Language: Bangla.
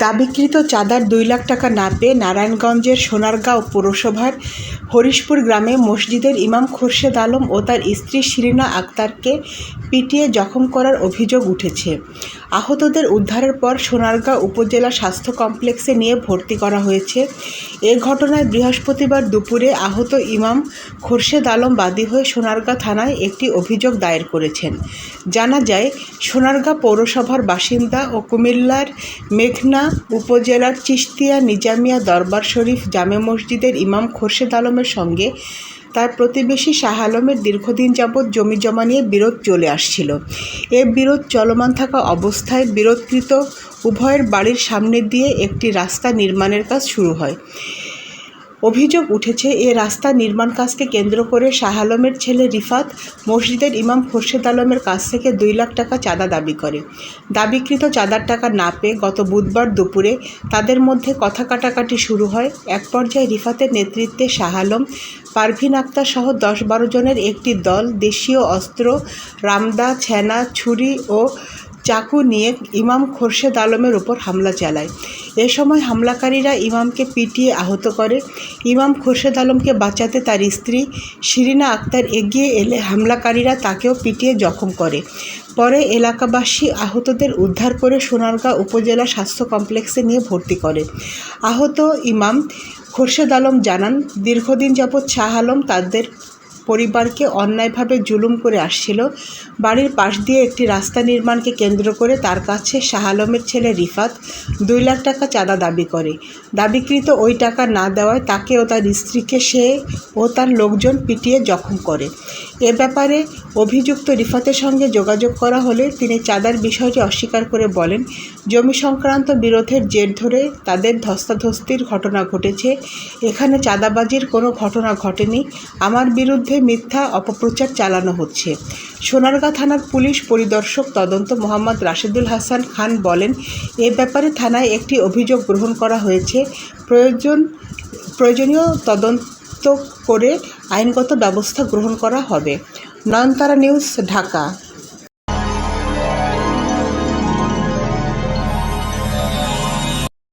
দাবিকৃত চাঁদার দুই লাখ টাকা না পেয়ে নারায়ণগঞ্জের সোনারগাঁও পৌরসভার হরিশপুর গ্রামে মসজিদের ইমাম খোরশেদ আলম ও তার স্ত্রী শিরিনা আক্তারকে পিটিয়ে জখম করার অভিযোগ উঠেছে। আহতদের উদ্ধারের পর সোনারগাঁও উপজেলা স্বাস্থ্য কমপ্লেক্সে নিয়ে ভর্তি করা হয়েছে। এ ঘটনায় বৃহস্পতিবার দুপুরে আহত ইমাম খোরশেদ আলম বাদী হয়ে সোনারগাঁ থানায় একটি অভিযোগ দায়ের করেছেন। জানা যায় সোনারগাঁ পৌরসভার বাসিন্দা ও কুমিল্লার মেঘনা উপজেলার চিশতিয়া নিজামিয়া দরবার শরীফ জামে মসজিদের ইমাম খোরশেদ আলমের সঙ্গে তার প্রতিবেশী শাহ আলমের দীর্ঘদিন যাবৎ জমি জমা নিয়ে বিরোধ চলে আসছিল। এ বিরোধ চলমান থাকা অবস্থায় বিরোধকৃত উভয়ের বাড়ির সামনে দিয়ে একটি রাস্তা নির্মাণের কাজ শুরু হয়। অভিযোগ উঠেছে, এ রাস্তা নির্মাণ কাজকে কেন্দ্র করে শাহ আলমের ছেলে রিফাত মসজিদের ইমাম খোরশেদ আলমের কাছ থেকে দুই লাখ টাকা চাঁদা দাবি করে। দাবিকৃত চাঁদার টাকা না পেয়ে গত বুধবার দুপুরে তাদের মধ্যে কথা কাটাকাটি শুরু হয়। এক পর্যায়ে রিফাতের নেতৃত্বে শাহ আলম, পারভিন আক্তার সহ দশ বারো জনের একটি দল দেশীয় অস্ত্র, রামদা ছ্যানা ছুরি ও চাকু নিয়ে ইমাম খোরশেদ আলমের ওপর হামলা চালায়। এ সময় হামলাকারীরা ইমামকে পিটিয়ে আহত করে। ইমাম খোরশেদ আলমকে বাঁচাতে তার স্ত্রী শিরিনা আক্তার এগিয়ে এলে হামলাকারীরা তাকেও পিটিয়ে জখম করে। পরে এলাকাবাসী আহতদের উদ্ধার করে সোনারগাঁ উপজেলা স্বাস্থ্য কমপ্লেক্সে নিয়ে ভর্তি করে। আহত ইমাম খোরশেদ আলম জানান, দীর্ঘদিন যাবৎ শাহ আলম তাদের পরিবারকে অন্যায়ভাবে জুলুম করে আসছিল। বাড়ির পাশ দিয়ে একটি রাস্তা নির্মাণকে কেন্দ্র করে তার কাছে শাহ আলমের ছেলে রিফাত দুই লাখ টাকা চাঁদা দাবি করে। দাবিকৃত ওই টাকা না দেওয়ায় তাকে ও তার স্ত্রীকে সে ও তার লোকজন পিটিয়ে জখম করে। এ ব্যাপারে অভিযুক্ত রিফাতের সঙ্গে যোগাযোগ করা হলে তিনি চাঁদার বিষয়টি অস্বীকার করে বলেন, জমি সংক্রান্ত বিরোধের জের ধরে তাদের ধস্তাধস্তির ঘটনা ঘটেছে। এখানে চাঁদাবাজির কোনো ঘটনা ঘটেনি। আমার বিরুদ্ধে মিথ্যা অপপ্রচার চালানো হচ্ছে। সোনারগাঁ থানার পুলিশ পরিদর্শক তদন্ত মোহাম্মদ রাশেদুল হাসান খান বলেন, এ ব্যাপারে থানায় একটি অভিযোগ গ্রহণ করা হয়েছে। প্রয়োজন, প্রয়োজনীয় তদন্ত করে আইনগত ব্যবস্থা গ্রহণ করা হবে। নয়নতারা নিউজ ঢাকা।